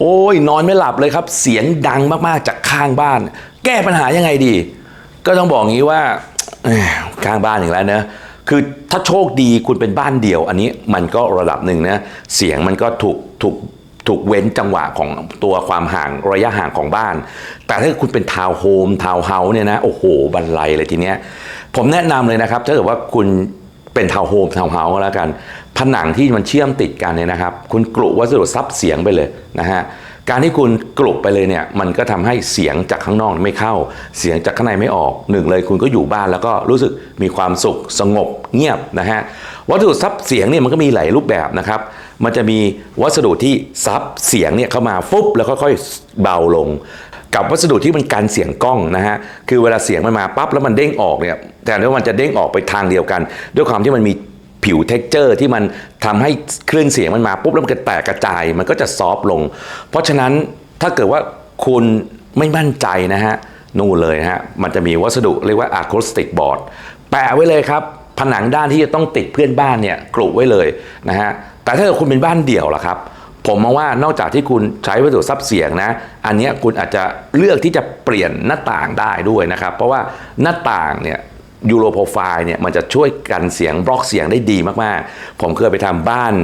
โอ้ยนอนไม่หลับเลยครับ เสียงดังมากๆจากข้างบ้าน แก้ปัญหายังไงดี ก็ต้องบอกงี้ว่าข้างบ้านอีกแล้วนะคือถ้าโชคดีคุณเป็นบ้านเดี่ยว อันนี้มันก็ระดับหนึ่งนะเสียงมันก็ถูกถูกถูกเว้นจังหวะของตัวความห่างระยะห่างของบ้าน แต่ถ้าคุณเป็นทาวน์โฮมทาวน์เฮาส์เนี่ยนะโอ้โหบันไลเลยทีเนี้ยผมแนะนำเลยนะครับ ถ้าเกิดว่าคุณเป็นทาวน์โฮมทาวน์เฮาส์ก็แล้วกัน ผนังที่มันเชื่อมติดกันเนี่ยนะครับ คุณกลุวัสดุซับเสียงไปเลยนะฮะการที่คุณกลุไปเลยเนี่ยมันก็ทำให้เสียงจากข้างนอกไม่เข้า เสียงจากข้างในไม่ออกหนึ่งเลยคุณก็อยู่บ้านแล้วก็รู้สึกมีความสุขสงบเงียบนะฮะวัสดุซับเสียงเนี่ยมันก็มีหลายรูปแบบนะครับมันจะมีวัสดุที่ซับเสียงเนี่ยเข้ามาฟุบแล้วค่อยๆเบาลง กับวัสดุที่มันกันเสียงกล้องนะฮะคือเวลาเสียงมันมาปั๊บแล้วมันเด้งออกเนี่ยแต่ว่ามันจะเด้งออกไปทางเดียวกัน ด้วยความที่มันมี ผิวเท็กเจอร์ที่มันทำให้คลื่นเสียงมันมาปุ๊บแล้วมันก็แตกกระจายมันก็จะซอฟต์ลง เพราะฉะนั้นถ้าเกิดว่าคุณไม่มั่นใจนะฮะนู่นเลยะฮะมันจะมีวัสดุเรียกว่าอะคูสติกบอร์ดแปะไว้เลยครับ ผนังด้านที่จะต้องติดเพื่อนบ้านเนี่ยกรุไว้เลยนะฮะแต่ถ้าเกิดคุณเป็นบ้านเดี่ยวล่ะครับผมมองว่านอกจากที่คุณใช้วัสดุซับเสียงนะ อันนี้คุณอาจจะเลือกที่จะเปลี่ยนหน้าต่างได้ด้วยนะครับ เพราะว่าหน้าต่างเนี่ย ยูโรโปรไฟล์เนี่ยมันจะช่วยกันเสียงบล็อกเสียงได้ดีมากๆ ผมเคยไปทำบ้าน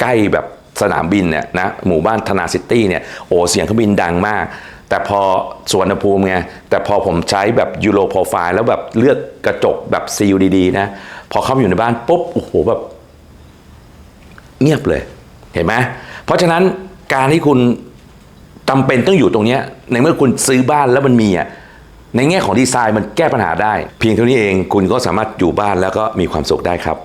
ใกล้แบบสนามบินเนี่ยนะหมู่บ้านธนาซิตี้เนี่ยโอ้เสียงเครื่องบินดังมาก แต่พอสวนภูมิไงแต่พอผมใช้แบบยูโรโปรไฟล์แล้วแบบเลือกกระจกแบบซีลดีๆนะพอเข้ามาอยู่ในบ้านปุ๊บโอ้โหแบบเงียบเลยเห็นไหมเพราะฉะนั้นการที่คุณจำเป็นต้องอยู่ตรงนี้ในเมื่อคุณซื้อบ้านแล้วมันมีอะ ในแง่ของดีไซน์มันแก้ปัญหาได้ เพียงเท่านี้เองคุณก็สามารถอยู่บ้านแล้วก็มีความสุขได้ครับ